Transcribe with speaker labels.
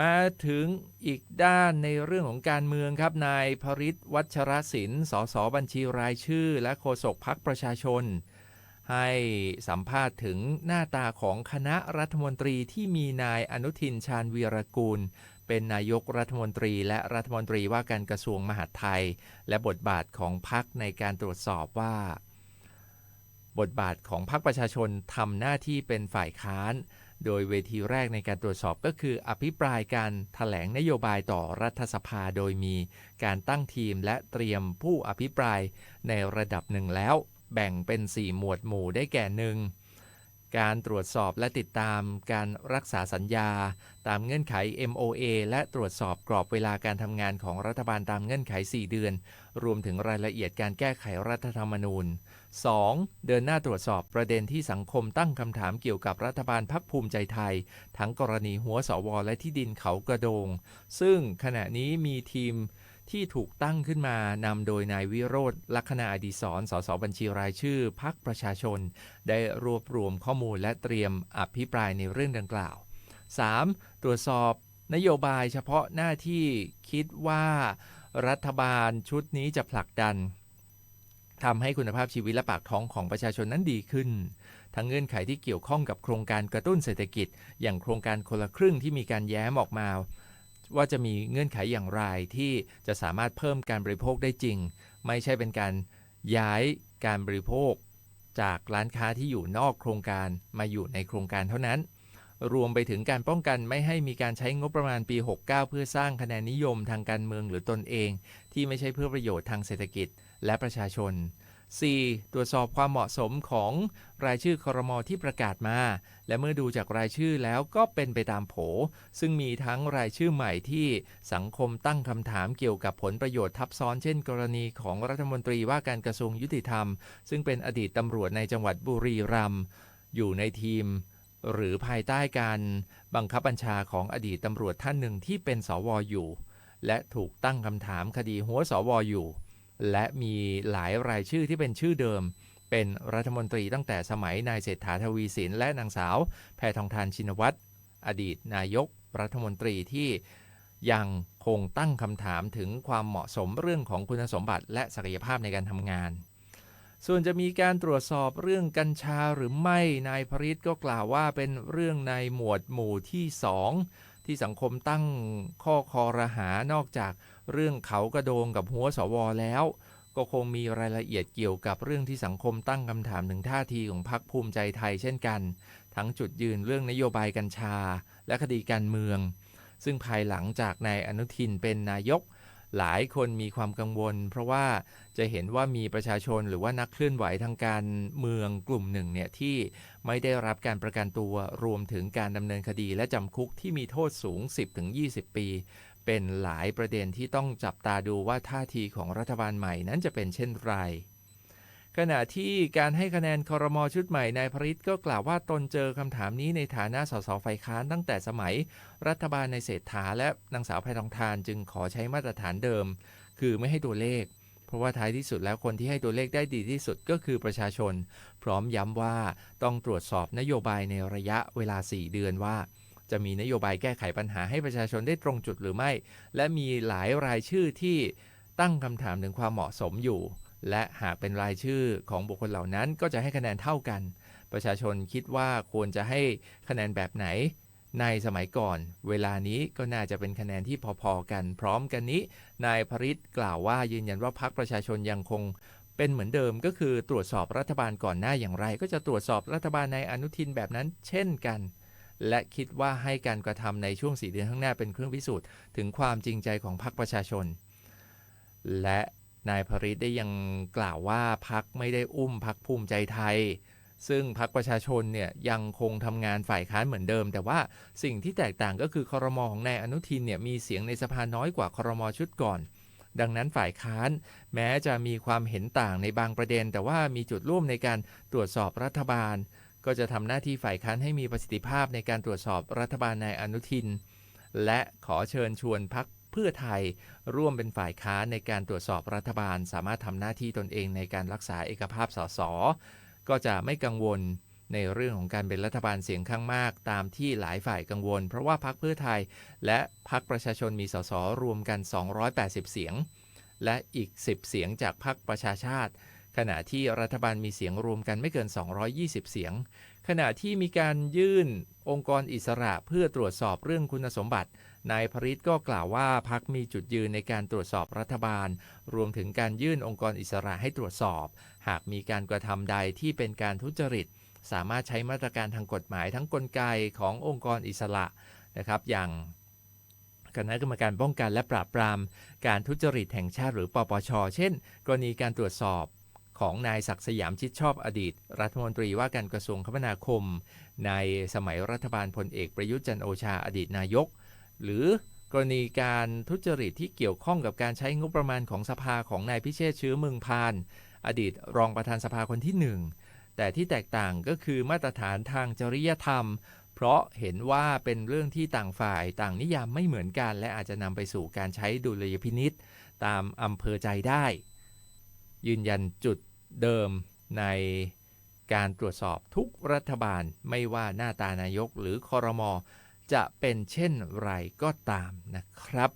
Speaker 1: มาถึงอีกด้านในเรื่องของการเมืองครับ นายพริตวัชรศิลป์สสบัญชีรายชื่อ และโฆษกพักประชาชน ให้สัมภาษณ์ถึงหน้าตาของคณะรัฐมนตรีที่มีนายอนุทินชาญวีรกูล เป็นนายกรัฐมนตรีและรัฐมนตรีว่าการกระทรวงมหาดไทย และบทบาทของพักในการตรวจสอบว่า บทบาทของพรรคประชาชนทำหน้าที่เป็นฝ่ายค้าน โดยเวทีแรกในการตรวจสอบก็คือ อภิปรายการถแถลงนโยบายต่อรัฐสภาโดยมีการตั้งทีมและเตรียมผู้อภิปรายในระดับหนึ่งแล้ว แบ่งเป็น 4 หมวดหมู่ได้แก่หนึ่ง การตรวจสอบและติดตามการรักษาสัญญา ตามเงื่อนไข MOA และตรวจสอบกรอบเวลาการทำงานของรัฐบาลตามเงื่อนไข 4 เดือน รวมถึงรายละเอียดการแก้ไขรัฐธรรมนูญ 2. เดินหน้าตรวจสอบประเด็นที่สังคมตั้งคำถามเกี่ยวกับรัฐบาลพักภูมิใจไทย ทั้งกรณีหัวสวและที่ดินเขากระโดง ซึ่งขณะนี้มีทีม ที่ถูกตั้งขึ้นมานำโดยนายวิโรธลัคนาอดีศรสสบัญชีรายชื่อพักประชาชน ได้รวบรวมข้อมูลและเตรียมอภิปรายในเรื่องดังกล่าว 3. ตรวจสอบนโยบายเฉพาะหน้าที่คิดว่ารัฐบาลชุดนี้จะผลักดันทำให้คุณภาพชีวิตและปากท้องของประชาชนนั้นดีขึ้น ทั้งเงื่อนไขที่เกี่ยวข้องกับโครงการกระตุ้นเศรษฐกิจ อย่างโครงการคนละครึ่งที่มีการแย้มออกมา ว่าจะมีเงื่อนไขอย่างไรที่จะสามารถเพิ่มการบริโภคได้จริง ไม่ใช่เป็นการย้ายการบริโภค จากร้านค้าที่อยู่นอกโครงการมาอยู่ในโครงการเท่านั้น รวมไปถึงการป้องกันไม่ให้มีการใช้งบประมาณปี 69 เพื่อสร้างคะแนนนิยมทางการเมืองหรือตนเอง ที่ไม่ใช่เพื่อประโยชน์ทางเศรษฐกิจและประชาชน 4. ตรวจสอบความเหมาะสมของรายชื่อคอรมอที่ประกาศมา และเมื่อดูจากรายชื่อแล้วก็เป็นไปตามโผ ซึ่งมีทั้งรายชื่อใหม่ที่สังคมตั้งคำถามเกี่ยวกับผลประโยชน์ทับซ้อนเช่น กรณีของรัฐมนตรีว่าการกระทรวงยุติธรรม ซึ่งเป็นอดีตตำรวจในจังหวัดบุรีรัมย์อยู่ในทีมหรือภายใต้การบังคับบัญชาของอดีตตำรวจท่านหนึ่งที่เป็นสวอยู่ และถูกตั้งคำถามคดีหัวสวอยู่ และมีหลายรายชื่อที่เป็นชื่อเดิม เป็นรัฐมนตรีตั้งแต่สมัยนายเศรษฐาทวีสิน และนางสาวแพทองทานชินวัตรอดีตนายกรัฐมนตรีที่ยังคงตั้งคำถามถึงความเหมาะสมเรื่องของคุณสมบัติ และศักยภาพในการทำงาน ส่วนจะมีการตรวจสอบเรื่องกัญชาหรือไม่นายพริตก็กล่าวว่าเป็นเรื่องในหมวดหมู่ที่2 ที่สังคมตั้งข้อคอรหานอกจากเรื่องเขากระโดงกับหัวสวแล้ว ก็คงมีรายละเอียดเกี่ยวกับเรื่องที่สังคมตั้งคำถามถึงท่าทีของพรรคภูมิใจไทยเช่นกัน ทั้งจุดยืนเรื่องนโยบายกัญชา และคดีการเมือง ซึ่งภายหลังจากนายอนุทินเป็นนายก หลายคนมีความกังวล เพราะว่าจะเห็นว่ามีประชาชนหรือว่านักเคลื่อนไหวทางการเมืองกลุ่มหนึ่งเนี่ยที่ไม่ได้รับการประกันตัวรวมถึงการดำเนินคดีและจำคุกที่มีโทษสูง 10-20 ปี เป็นหลายประเด็นที่ต้องจับตาดูว่าท่าทีของรัฐบาลใหม่นั้นจะเป็นเช่นไร ขณะที่การให้คะแนนคอรมอชุดใหม่นายพริตก็กล่าวว่าตนเจอคำถามนี้ในฐานะสสไฟค้านตั้งแต่สมัย รัฐบาลในเศรษฐาและนางสาวไพทองทานจึงขอใช้มาตรฐานเดิม คือไม่ให้ตัวเลข เพราะว่าท้ายที่สุดแล้วคนที่ให้ตัวเลขได้ดีที่สุดก็คือประชาชน พร้อมย้ำว่าต้องตรวจสอบนโยบายในระยะเวลา 4 เดือนว่า จะมีนโยบายแก้ไขปัญหาให้ประชาชนได้ตรงจุดหรือไม่ และมีหลายรายชื่อที่ตั้งคำถามถึงความเหมาะสมอยู่ และหากเป็นรายชื่อของบุคคลเหล่านั้นก็จะให้คะแนนเท่ากัน ประชาชนคิดว่าควรจะให้คะแนนแบบไหน ในสมัยก่อน เวลานี้ก็น่าจะเป็นคะแนนที่พอๆกัน พร้อมกันนี้ นายพริตกล่าวว่ายืนยันว่าพรรคประชาชนยังคงเป็นเหมือนเดิมก็คือตรวจสอบรัฐบาลก่อนหน้าอย่างไร ก็จะตรวจสอบรัฐบาลในอนุทินแบบนั้น เช่นกัน และคิดว่าให้การกระทำในช่วง4เดือนข้างหน้าเป็นเครื่องพิสูจน์ถึงความจริงใจของพรรคประชาชน และ นายพริตได้ยังกล่าวว่าพรรคไม่ได้อุ้มพรรคภูมิใจไทย ซึ่งพรรคประชาชนเนี่ยยังคงทำงานฝ่ายค้านเหมือนเดิม แต่ว่าสิ่งที่แตกต่างก็คือคอรมอของนายอนุทินเนี่ยมีเสียงในสภาน้อยกว่าคอรมอชุดก่อนดังนั้นฝ่ายค้านแม้จะมีความเห็นต่างในบางประเด็น แต่ว่ามีจุดร่วมในการตรวจสอบรัฐบาล ก็จะทำหน้าที่ฝ่ายค้านให้มีประสิทธิภาพในการตรวจสอบรัฐบาลนายอนุทิน และขอเชิญชวนพัก เพื่อไทยร่วมเป็นฝ่ายค้านในการตรวจสอบรัฐบาล สามารถทำหน้าที่ตนเองในการรักษาเอกภาพสสก็จะไม่กังวลในเรื่องของการเป็นรัฐบาลเสียงข้างมาก ตามที่หลายฝ่ายกังวล เพราะว่าพรรคเพื่อไทย และพรรคประชาชนมีสสรวมกัน 280 เสียง และอีก 10 เสียงจากพรรคประชาชาติ ขณะที่รัฐบาลมีเสียงรวมกันไม่เกิน 220 เสียง ขณะที่มีการยื่นองค์กรอิสระเพื่อตรวจสอบเรื่องคุณสมบัติ นายพริตก็กล่าวว่าพักมีจุดยืนในการตรวจสอบรัฐบาล รวมถึงการยื่นองค์กรอิสระให้ตรวจสอบ หากมีการกระทำใดที่เป็นการทุจริต สามารถใช้มาตรการทางกฎหมายทั้งกลไกขององค์กรอิสระนะครับอย่างคณะกรรมการป้องกันและปราบปราม การทุจริตแห่งชาติหรือปปช เช่น กรณีการตรวจสอบของนายศักดิ์สยามชิดชอบอดีต รัฐมนตรีว่าการกระทรวงคมนาคม ในสมัยรัฐบาลพลเอกประยุทธ์จันโอชาอดีตนายก หรือกรณีการทุจริตที่เกี่ยวข้องกับการใช้งบประมาณของสภาของนายพิเชษเชื้อเมืองพาน อดีตรองประธานสภาคนที่หนึ่งแต่ที่แตกต่างก็คือมาตรฐานทางจริยธรรม เพราะเห็นว่าเป็นเรื่องที่ต่างฝ่ายต่างนิยามไม่เหมือนกัน และอาจจะนำไปสู่การใช้ดุลยพินิษตามอำเภอใจได้ ยืนยันจุดเดิมในการตรวจสอบทุกรัฐบาลไม่ว่าหน้าตานายกหรือคอรมอ จะเป็นเช่นไรก็ตามนะครับ